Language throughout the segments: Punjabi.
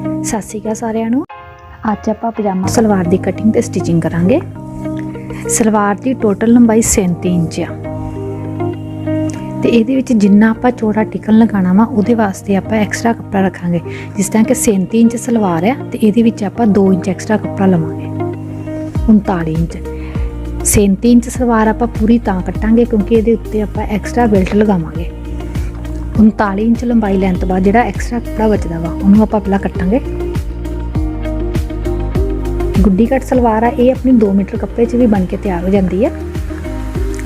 ਸਤਿ ਸ਼੍ਰੀ ਅਕਾਲ ਸਾਰਿਆਂ ਨੂੰ। ਅੱਜ ਆਪਾਂ ਪਜਾਮਾ ਸਲਵਾਰ ਦੀ ਕਟਿੰਗ ਤੇ ਸਟਿਚਿੰਗ ਕਰਾਂਗੇ। ਸਲਵਾਰ ਦੀ ਟੋਟਲ ਲੰਬਾਈ 37 ਇੰਚ ਆ। ਤੇ ਇਹਦੇ ਵਿੱਚ ਜਿੰਨਾ ਆਪਾਂ ਚੌੜਾ ਟਿਕਨ ਲਗਾਣਾ ਵਾ, ਉਹਦੇ ਵਾਸਤੇ ਆਪਾਂ ਐਕਸਟਰਾ ਕੱਪੜਾ ਰੱਖਾਂਗੇ। ਜਿਸ ਤਰ੍ਹਾਂ ਕਿ 37 ਇੰਚ ਸਲਵਾਰ ਆ ਤੇ ਇਹਦੇ ਵਿੱਚ ਆਪਾਂ 2 ਇੰਚ ਐਕਸਟਰਾ ਕੱਪੜਾ ਲਵਾਂਗੇ। 39 ਇੰਚ। 37 ਇੰਚ ਸਲਵਾਰ ਆਪਾਂ ਪੂਰੀ ਤਾਂ ਕੱਟਾਂਗੇ ਕਿਉਂਕਿ ਇਹਦੇ ਉੱਤੇ ਆਪਾਂ ਐਕਸਟਰਾ ਬੈਲਟ ਲਗਾਵਾਂਗੇ। 39 ਇੰਚ ਲੰਬਾਈ ਲੈਣ ਤੋਂ ਬਾਅਦ ਜਿਹੜਾ ਐਕਸਟਰਾ ਕੱਪੜਾ ਬਚਦਾ ਵਾ, ਉਹਨੂੰ ਆਪਾਂ ਪਹਿਲਾਂ ਕੱਟਾਂਗੇ। ਗੁੱਡੀ ਕੱਟ ਸਲਵਾਰ ਆ, ਇਹ ਆਪਣੀ 2 ਮੀਟਰ ਕੱਪੜੇ 'ਚ ਵੀ ਬਣ ਕੇ ਤਿਆਰ ਹੋ ਜਾਂਦੀ ਆ।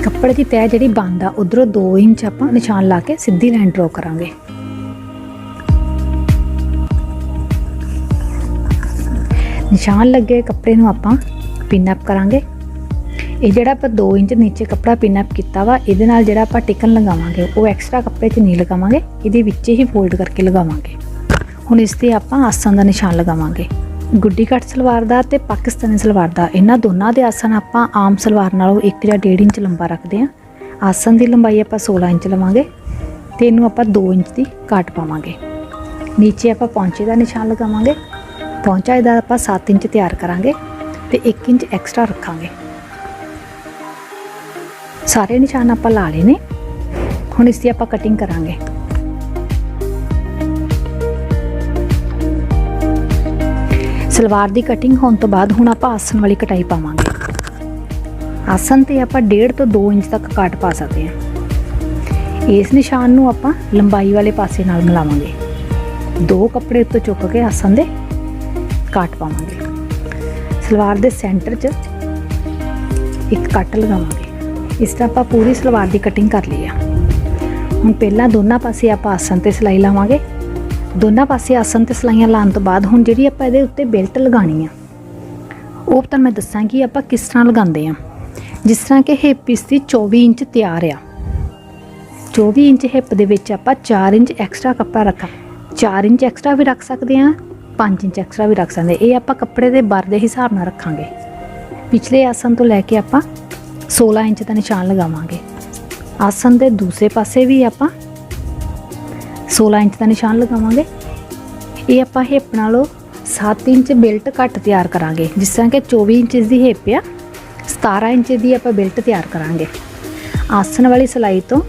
ਕੱਪੜੇ ਦੀ ਤੈਅ ਜਿਹੜੀ ਬੰਦ ਆ, ਉਧਰੋਂ 2 ਇੰਚ ਆਪਾਂ ਨਿਸ਼ਾਨ ਲਾ ਕੇ ਸਿੱਧੀ ਲਾਈਨ ਡਰਾ ਕਰਾਂਗੇ। ਨਿਸ਼ਾਨ ਲੱਗੇ ਕੱਪੜੇ ਨੂੰ ਆਪਾਂ ਪਿਨ ਅਪ ਕਰਾਂਗੇ। ਇਹ ਜਿਹੜਾ ਆਪਾਂ 2 ਇੰਚ ਨੀਚੇ ਕੱਪੜਾ ਪਿਨ ਅਪ ਕੀਤਾ ਵਾ, ਇਹਦੇ ਨਾਲ ਜਿਹੜਾ ਆਪਾਂ ਟਿਕਨ ਲਗਾਵਾਂਗੇ, ਉਹ ਐਕਸਟਰਾ ਕੱਪੜੇ 'ਚ ਨਹੀਂ ਲਗਾਵਾਂਗੇ, ਇਹਦੇ ਵਿੱਚ ਹੀ ਫੋਲਡ ਕਰਕੇ ਲਗਾਵਾਂਗੇ। ਹੁਣ ਇਸ ਤੇ ਆਪਾਂ ਆਸਨ ਦਾ ਨਿਸ਼ਾਨ ਲਗਾਵਾਂਗੇ। ਗੁੱਡੀ ਕੱਟ ਸਲਵਾਰ ਦਾ ਤੇ ਪਾਕਿਸਤਾਨੀ ਸਲਵਾਰ ਦਾ, ਇਹਨਾਂ ਦੋਨਾਂ ਦੇ ਆਸਨ ਆਪਾਂ ਆਮ ਸਲਵਾਰ ਨਾਲੋਂ 1 ਜਾਂ 1.5 ਇੰਚ ਲੰਬਾ ਰੱਖਦੇ ਹਾਂ। ਆਸਨ ਦੀ ਲੰਬਾਈ ਆਪਾਂ 16 ਇੰਚ ਲਵਾਂਗੇ ਤੇ ਇਹਨੂੰ ਆਪਾਂ 2 ਇੰਚ ਦੀ ਕਾਟ ਪਾਵਾਂਗੇ। ਨੀਚੇ ਆਪਾਂ ਪੌਂਚੇ ਦਾ ਨਿਸ਼ਾਨ ਲਗਾਵਾਂਗੇ। ਪੌਂਚਾ ਇਹਦਾ ਆਪਾਂ 7 ਇੰਚ ਤਿਆਰ ਕਰਾਂਗੇ ਤੇ 1 ਇੰਚ ਐਕਸਟਰਾ ਰੱਖਾਂਗੇ। ਸਾਰੇ ਨਿਸ਼ਾਨ ਆਪਾਂ ਲਾ ਲਏ ਨੇ। ਹੁਣ ਇਸ ਦੀ ਆਪਾਂ ਕਟਿੰਗ ਕਰਾਂਗੇ। ਸਲਵਾਰ ਦੀ ਕਟਿੰਗ ਹੋਣ ਤੋਂ ਬਾਅਦ ਹੁਣ ਆਪਾਂ ਆਸਨ ਵਾਲੀ ਕਟਾਈ ਪਾਵਾਂਗੇ। ਆਸਨ ਤੇ ਆਪਾਂ 1.5 ਤੋਂ 2 ਇੰਚ ਤੱਕ ਕਾਟ ਪਾ ਸਕਦੇ ਹਾਂ। ਇਸ ਨਿਸ਼ਾਨ ਨੂੰ ਆਪਾਂ ਲੰਬਾਈ ਵਾਲੇ ਪਾਸੇ ਨਾਲ ਮਿਲਾਵਾਂਗੇ। ਦੋ ਕੱਪੜੇ ਉੱਤੇ ਚੁੱਕ ਕੇ ਆਸਨ ਦੇ ਕਾਟ ਪਾਵਾਂਗੇ। ਸਲਵਾਰ ਦੇ ਸੈਂਟਰ 'ਚ ਇੱਕ ਕੱਟ ਲਗਾਵਾਂਗੇ। ਇਸ ਤਰ੍ਹਾਂ ਆਪਾਂ ਪੂਰੀ ਸਲਵਾਰ ਦੀ ਕਟਿੰਗ ਕਰ ਲਈ ਆ। ਹੁਣ ਪਹਿਲਾਂ ਦੋਨਾਂ ਪਾਸੇ ਆਪਾਂ ਆਸਨ ਤੇ ਸਿਲਾਈ ਲਾਵਾਂਗੇ। ਦੋਨਾਂ ਪਾਸੇ ਆਸਨ ਤੇ ਸਲਾਈਆਂ ਲਾਉਣ ਤੋਂ ਬਾਅਦ ਹੁਣ ਜਿਹੜੀ ਆਪਾਂ ਇਹਦੇ ਉੱਤੇ ਬੈਲਟ ਲਗਾਣੀ ਆ, ਉਹ ਤਾਂ ਮੈਂ ਦੱਸਾਂਗੀ ਆਪਾਂ ਕਿਸ ਤਰ੍ਹਾਂ ਲਗਾਉਂਦੇ ਆ। ਜਿਸ ਤਰ੍ਹਾਂ ਕਿ ਹਿੱਪ ਪੀਸ ਦੀ 24 ਇੰਚ ਤਿਆਰ ਆ। 24 ਇੰਚ ਹਿੱਪ ਦੇ ਵਿੱਚ ਆਪਾਂ 4 ਇੰਚ ਐਕਸਟਰਾ ਕੱਪੜਾ ਰੱਖਾਂ 4 ਇੰਚ ਐਕਸਟਰਾ ਵੀ ਰੱਖ ਸਕਦੇ ਆ 5 ਇੰਚ ਐਕਸਟਰਾ ਵੀ ਰੱਖ ਸਕਦੇ ਇਹ ਆਪਾਂ ਕੱਪੜੇ ਦੇ ਬਰ ਦੇ ਹਿਸਾਬ ਨਾਲ ਰੱਖਾਂਗੇ। ਪਿਛਲੇ ਆਸਨ ਤੋਂ ਲੈ ਕੇ ਆਪਾਂ 16 ਇੰਚ ਦਾ ਨਿਸ਼ਾਨ ਲਗਾਵਾਂਗੇ। ਆਸਨ ਦੇ ਦੂਸਰੇ ਪਾਸੇ ਵੀ ਆਪਾਂ 16 ਇੰਚ ਦਾ ਨਿਸ਼ਾਨ ਲਗਾਵਾਂਗੇ। ਇਹ ਆਪਾਂ ਹਿੱਪ ਨਾਲੋਂ 7 ਇੰਚ ਬੈਲਟ ਘੱਟ ਤਿਆਰ ਕਰਾਂਗੇ। ਜਿਸ ਤਰ੍ਹਾਂ ਕਿ 24 ਇੰਚ ਦੀ ਹਿੱਪ ਆ 17 ਇੰਚ ਦੀ ਆਪਾਂ ਬੈਲਟ ਤਿਆਰ ਕਰਾਂਗੇ। ਆਸਨ ਵਾਲੀ ਸਲਾਈ ਤੋਂ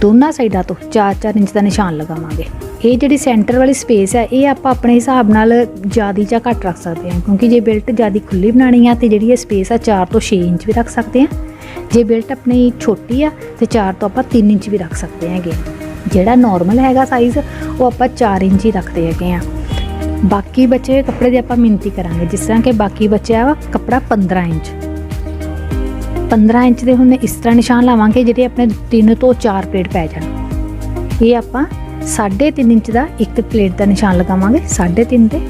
ਦੋਨਾਂ ਸਾਈਡਾਂ ਤੋਂ 4-4 ਇੰਚ ਦਾ ਨਿਸ਼ਾਨ ਲਗਾਵਾਂਗੇ। ਇਹ ਜਿਹੜੀ ਸੈਂਟਰ ਵਾਲੀ ਸਪੇਸ ਹੈ ਇਹ ਆਪਾਂ ਆਪਣੇ ਹਿਸਾਬ ਨਾਲ ਜ਼ਿਆਦੀ ਜਾਂ ਘੱਟ ਰੱਖ ਸਕਦੇ ਹਾਂ। ਕਿਉਂਕਿ ਜੇ ਬੈਲਟ ਜ਼ਿਆਦੀ ਖੁੱਲੀ ਬਣਾਣੀ ਆ ਤੇ ਜਿਹੜੀ ਇਹ ਸਪੇਸ ਆ 4 ਤੋਂ 6 ਇੰਚ ਵੀ ਰੱਖ ਸਕਦੇ ਹਾਂ। ਜੇ ਬੈਲਟ ਆਪਣੀ ਛੋਟੀ ਆ ਤੇ 4 ਤੋਂ ਆਪਾਂ 3 ਇੰਚ ਵੀ ਰੱਖ ਸਕਦੇ ਹੈਗੇ। ਜਿਹੜਾ ਨਾਰਮਲ ਹੈਗਾ ਸਾਈਜ਼ ਉਹ ਆਪਾਂ 4 ਇੰਚ ਹੀ ਰੱਖਦੇ ਹੈਗੇ ਆ। ਬਾਕੀ ਬਚੇ ਕੱਪੜੇ ਦੀ ਆਪਾਂ ਮਿੰਤੀ ਕਰਾਂਗੇ, ਜਿਸ ਤਰ੍ਹਾਂ ਕਿ ਬਾਕੀ ਬਚਿਆ ਵਾ ਕੱਪੜਾ 15 ਇੰਚ। 15 ਇੰਚ ਦੇ ਹੁਣ ਇਸ ਤਰ੍ਹਾਂ ਨਿਸ਼ਾਨ ਲਾਵਾਂਗੇ ਜਿਹੜੇ ਆਪਣੇ 3 ਤੋਂ 4 ਪਲੇਟ ਪੈ ਜਾਣ। ਇਹ ਆਪਾਂ 3.5 ਇੰਚ ਦਾ ਇੱਕ ਪਲੇਟ ਦਾ ਨਿਸ਼ਾਨ ਲਗਾਵਾਂਗੇ 3.5 ਤੇ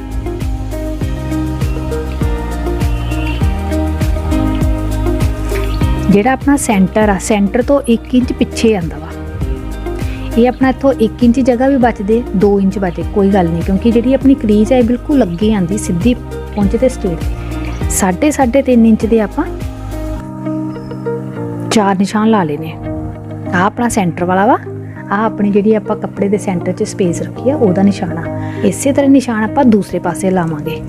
ਜਿਹੜਾ ਆਪਣਾ ਸੈਂਟਰ ਆ, ਸੈਂਟਰ ਤੋਂ 1 ਇੰਚ ਪਿੱਛੇ ਆਂਦਾ ਵਾ। ਇਹ ਆਪਣਾ ਇੱਥੋਂ 1 ਇੰਚ ਜਗ੍ਹਾ ਵੀ ਬਚਦੇ 2 ਇੰਚ ਬਚੇ, ਕੋਈ ਗੱਲ ਨਹੀਂ, ਕਿਉਂਕਿ ਜਿਹੜੀ ਆਪਣੀ ਕਰੀਜ਼ ਹੈ ਇਹ ਬਿਲਕੁਲ ਅੱਗੇ ਆਂਦੀ ਸਿੱਧੀ ਪਹੁੰਚੇ ਤੇ ਸਟ੍ਰੇਟ ਸਾਢੇ ਸਾਢੇ 3 ਇੰਚ ਦੇ ਆਪਾਂ ਚਾਰ ਨਿਸ਼ਾਨ ਲਾ ਲੈਨੇ ਆ। ਆਪਣਾ ਸੈਂਟਰ ਵਾਲਾ ਵਾ ਆ ਆਪਣੀ ਜਿਹੜੀ ਆਪਾਂ ਕੱਪੜੇ ਦੇ ਸੈਂਟਰ 'ਚ ਸਪੇਸ ਰੱਖੀ ਆ, ਉਹਦਾ ਨਿਸ਼ਾਨ ਆ। ਇਸੇ ਤਰ੍ਹਾਂ ਨਿਸ਼ਾਨ ਆਪਾਂ ਦੂਸਰੇ ਪਾਸੇ ਲਾਵਾਂਗੇ।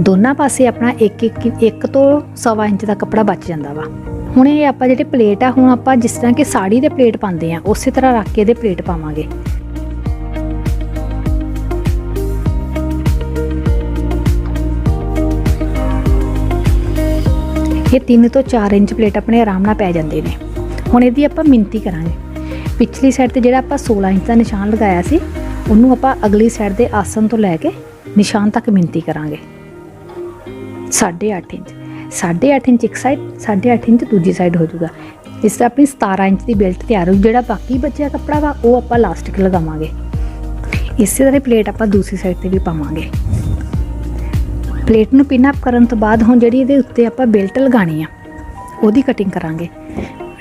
ਦੋਨਾਂ ਪਾਸੇ ਆਪਣਾ 1 1 1 ਤੋਂ 1.5 ਇੰਚ ਦਾ ਕੱਪੜਾ ਬਚ ਜਾਂਦਾ ਵਾ। ਹੁਣ ਇਹ ਆਪਾਂ ਜਿਹੜੇ ਪਲੇਟ ਆ, ਹੁਣ ਆਪਾਂ ਜਿਸ ਤਰ੍ਹਾਂ ਕਿ ਸਾੜੀ ਦੇ ਪਲੇਟ ਪਾਉਂਦੇ ਆ, ਉਸੇ ਤਰ੍ਹਾਂ ਰੱਖ ਕੇ ਇਹਦੇ ਪਲੇਟ ਪਾਵਾਂਗੇ। ਇਹ 3 ਤੋਂ 4 ਇੰਚ ਪਲੇਟ ਆਪਣੇ ਆਰਾਮ ਨਾਲ ਪੈ ਜਾਂਦੇ ਨੇ। ਹੁਣ ਇਹਦੀ ਆਪਾਂ ਮਿੰਤੀ ਕਰਾਂਗੇ। ਪਿਛਲੀ ਸਾਈਡ ਤੇ ਜਿਹੜਾ ਆਪਾਂ 16 ਇੰਚ ਦਾ ਨਿਸ਼ਾਨ ਲਗਾਇਆ ਸੀ, ਉਹਨੂੰ ਆਪਾਂ ਅਗਲੀ ਸਾਈਡ ਦੇ ਆਸਨ ਤੋਂ ਲੈ ਕੇ ਨਿਸ਼ਾਨ ਤੱਕ ਮਿੰਤੀ ਕਰਾਂਗੇ। 8.5 ਇੰਚ। 8.5 ਇੰਚ ਇੱਕ ਸਾਈਡ 8.5 ਇੰਚ ਦੂਜੀ ਸਾਈਡ ਹੋ ਜਾਊਗਾ। ਇਸ ਤਰ੍ਹਾਂ ਆਪਣੀ 17 ਇੰਚ ਦੀ ਬੈਲਟ ਤਿਆਰ ਹੋ ਜਿਹੜਾ ਬਾਕੀ ਬਚਿਆ ਕੱਪੜਾ ਵਾ, ਉਹ ਆਪਾਂ ਲਾਸਟਿਕ ਲਗਾਵਾਂਗੇ। ਇਸੇ ਤਰ੍ਹਾਂ ਪਲੇਟ ਆਪਾਂ ਦੂਸਰੀ ਸਾਈਡ ਤੇ ਵੀ ਪਾਵਾਂਗੇ। ਪਲੇਟ ਨੂੰ ਪਿਨ ਅਪ ਕਰਨ ਤੋਂ ਬਾਅਦ ਹੁਣ ਜਿਹੜੀ ਇਹਦੇ ਉੱਤੇ ਆਪਾਂ ਬੈਲਟ ਲਗਾਣੀ ਆ, ਉਹਦੀ ਕਟਿੰਗ ਕਰਾਂਗੇ।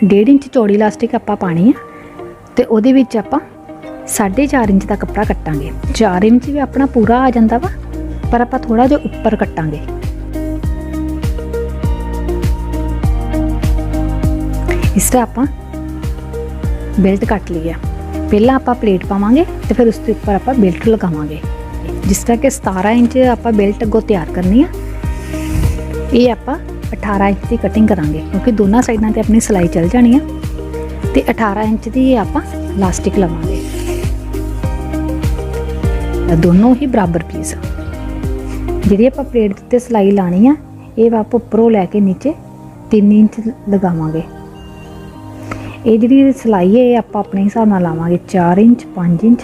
1.5 ਇੰਚ ਚੌੜੀ ਲਾਸਟਿਕ ਆਪਾਂ ਪਾਣੀ ਆ, ਤੇ ਉਹਦੇ ਵਿੱਚ ਆਪਾਂ 4.5 ਇੰਚ ਦਾ ਕੱਪੜਾ ਕੱਟਾਂਗੇ। 4 ਇੰਚ ਵੀ ਆਪਣਾ ਪੂਰਾ ਆ ਜਾਂਦਾ ਵਾ, ਪਰ ਆਪਾਂ ਥੋੜਾ ਜਿਹਾ ਉੱਪਰ ਕੱਟਾਂਗੇ। ਇਸ ਤਰ੍ਹਾਂ ਆਪਾਂ ਬੈਲਟ ਕੱਟ ਲਈ ਆ ਪਹਿਲਾਂ ਆਪਾਂ ਪਲੇਟ ਪਾਵਾਂਗੇ ਤੇ ਫਿਰ ਉਸ ਦੇ ਉੱਪਰ ਆਪਾਂ ਬੈਲਟ ਲਗਾਵਾਂਗੇ ਜਿਸ ਤਰ੍ਹਾਂ ਕਿ 17 ਇੰਚ ਆਪਾਂ ਬੈਲਟ ਅੱਗੋਂ ਤਿਆਰ ਕਰਨੀ ਆ ਇਹ ਆਪਾਂ 18 ਇੰਚ ਦੀ ਕਟਿੰਗ ਕਰਾਂਗੇ ਕਿਉਂਕਿ ਦੋਨਾਂ ਸਾਈਡਾਂ ਤੇ ਆਪਣੀ ਸਿਲਾਈ ਚੱਲ ਜਾਣੀ ਆ ਤੇ 18 ਇੰਚ ਦੀ ਇਹ ਆਪਾਂ ਲਾਸਟਿਕ ਲਵਾਂਗੇ ਇਹ ਦੋਨੋਂ ਹੀ ਬਰਾਬਰ ਪੀਸ ਆ ਜਿਹੜੀ ਆਪਾਂ ਪਲੇਟ ਦੇ ਉੱਤੇ ਸਿਲਾਈ ਲਾਣੀ ਆ ਇਹ ਆਪਾਂ ਉੱਪਰੋਂ ਲੈ ਕੇ ਨੀਚੇ 3 ਇੰਚ ਲਗਾਵਾਂਗੇ ਇਹ ਜਿਹੜੀ ਸਿਲਾਈ ਹੈ ਇਹ ਆਪਾਂ ਆਪਣੇ ਹਿਸਾਬ ਨਾਲ ਲਾਵਾਂਗੇ 4 ਇੰਚ 5 ਇੰਚ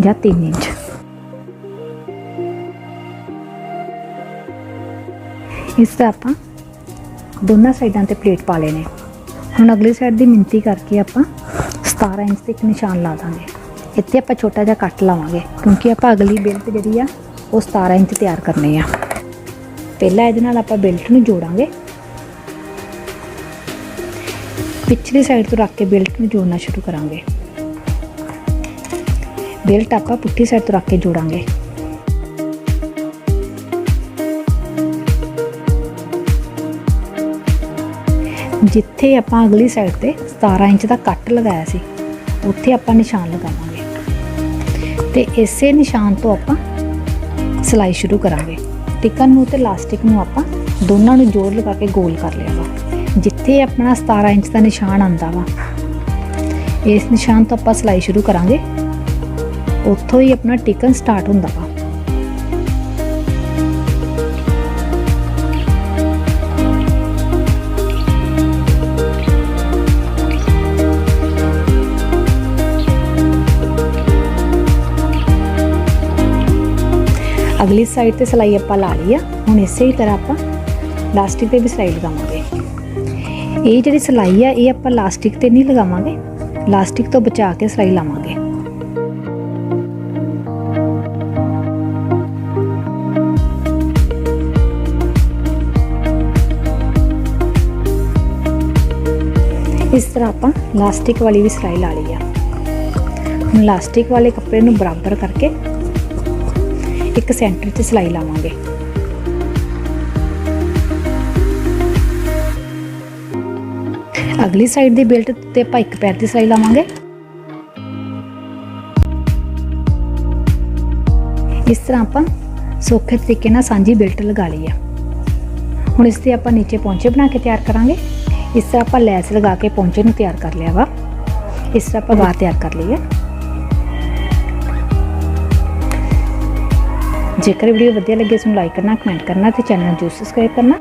ਜਾਂ 3 ਇੰਚ। ਇਸ ਤਰ੍ਹਾਂ ਆਪਾਂ ਦੋਨਾਂ ਸਾਈਡਾਂ ਤੇ ਪਲੇਟ ਪਾ ਲੈਣੇ। ਹੁਣ ਅਗਲੀ ਸਾਈਡ ਦੀ ਮਿੰਤੀ ਕਰਕੇ ਆਪਾਂ 17 ਇੰਚ ਤੇ ਇੱਕ ਨਿਸ਼ਾਨ ਲਾ ਦਾਂਗੇ। ਇੱਥੇ ਆਪਾਂ ਛੋਟਾ ਜਿਹਾ ਕੱਟ ਲਾਵਾਂਗੇ, ਕਿਉਂਕਿ ਆਪਾਂ ਅਗਲੀ ਬੈਲਟ ਜਿਹੜੀ ਆ, ਉਹ 17 ਇੰਚ ਤਿਆਰ ਕਰਨੀ ਆ। ਪਹਿਲਾਂ ਇਹਦੇ ਨਾਲ ਆਪਾਂ ਬੈਲਟ ਨੂੰ ਜੋੜਾਂਗੇ। ਪਿਛਲੀ ਸਾਈਡ ਤੋਂ ਰੱਖ ਕੇ ਬੈਲਟ ਨੂੰ ਜੋੜਨਾ ਸ਼ੁਰੂ ਕਰਾਂਗੇ। ਬੈਲਟ ਆਪਾਂ ਪੁੱਠੀ ਸਾਈਡ ਤੋਂ ਰੱਖ ਕੇ ਜੋੜਾਂਗੇ। ਜਿੱਥੇ ਆਪਾਂ ਅਗਲੀ ਸਾਈਡ ਤੇ 17 ਇੰਚ ਦਾ ਕੱਟ ਲਗਾਇਆ ਸੀ, ਉੱਥੇ ਆਪਾਂ ਨਿਸ਼ਾਨ ਲਗਾਵਾਂਗੇ। ਤੇ ਇਸੇ ਨਿਸ਼ਾਨ ਤੋਂ ਆਪਾਂ ਸਿਲਾਈ ਸ਼ੁਰੂ ਕਰਾਂਗੇ। ਟਿਕਨ ਨੂੰ ਤੇ ਲਾਸਟਿਕ ਨੂੰ ਆਪਾਂ ਦੋਨਾਂ ਨੂੰ ਜੋੜ ਲਗਾ ਕੇ ਗੋਲ ਕਰ ਲਿਆ ਜਿੱਥੇ ਆਪਣਾ 17 ਇੰਚ ਦਾ ਨਿਸ਼ਾਨ ਆਂਦਾ ਵਾ। ਇਸ ਨਿਸ਼ਾਨ ਤੋਂ ਆਪਾਂ ਸਿਲਾਈ ਸ਼ੁਰੂ ਕਰਾਂਗੇ। ਉੱਥੋਂ ਹੀ ਆਪਣਾ ਟਿਕਨ ਸਟਾਰਟ ਹੁੰਦਾ ਵਾ। ਅਗਲੀ ਸਾਈਡ ਤੇ ਸਿਲਾਈ ਆਪਾਂ ਲਾ ਲਈ ਆ। ਹੁਣ ਇਸੇ ਹੀ ਤਰ੍ਹਾਂ ਆਪਾਂ ਲਾਸਟਿਕ ਤੇ ਵੀ ਸਿਲਾਈ ਲਗਾਵਾਂਗੇ। ਇਹ ਜਿਹੜੀ ਸਿਲਾਈ ਆ, ਇਹ ਆਪਾਂ ਲਾਸਟਿਕ ਤੇ ਨਹੀਂ ਲਗਾਵਾਂਗੇ। ਲਾਸਟਿਕ ਤੋਂ ਬਚਾ ਕੇ ਸਿਲਾਈ ਲਾਵਾਂਗੇ। ਇਸ ਤਰ੍ਹਾਂ ਆਪਾਂ ਲਾਸਟਿਕ ਵਾਲੀ ਵੀ ਸਿਲਾਈ ਲਾ ਲਈ ਆ। ਹੁਣ ਲਾਸਟਿਕ ਵਾਲੇ ਕੱਪੜੇ ਨੂੰ ਬਰਾਬਰ ਕਰਕੇ ਇੱਕ ਸੈਂਟਰ 'ਚ ਸਿਲਾਈ ਲਾਵਾਂਗੇ। ਅਗਲੀ ਸਾਈਡ ਦੀ ਬੈਲਟ ਤੇ ਆਪਾਂ ਇੱਕ ਪੈਰ ਦੀ ਸਿਲਾਈ ਲਾਵਾਂਗੇ। ਇਸ ਤਰ੍ਹਾਂ ਆਪਾਂ ਸੌਖੇ ਤਰੀਕੇ ਨਾਲ ਸਾਂਝੀ ਬੈਲਟ ਲਗਾ ਲਈ ਆ। ਹੁਣ ਇਸ ਤੇ ਆਪਾਂ ਨੀਚੇ ਪੌਂਚੇ ਬਣਾ ਕੇ ਤਿਆਰ ਕਰਾਂਗੇ। ਇਸ ਤਰ੍ਹਾਂ ਆਪਾਂ ਲੈਸ ਲਗਾ ਕੇ ਪੌਂਚੇ ਨੂੰ ਤਿਆਰ ਕਰ ਲਿਆ ਵਾ। ਇਸ ਤਰ੍ਹਾਂ ਆਪਾਂ ਬਾਹ ਤਿਆਰ ਕਰ ਲਈ ਹੈ ਜੇਕਰ ਵੀਡੀਓ ਵਧੀਆ ਲੱਗੇ ਇਸ ਨੂੰ ਲਾਈਕ ਕਰਨਾ ਕਮੈਂਟ ਕਰਨਾ ਤੇ ਚੈਨਲ ਨੂੰ ਜਰੂਰ ਸਬਸਕ੍ਰਾਈਬ ਕਰਨਾ।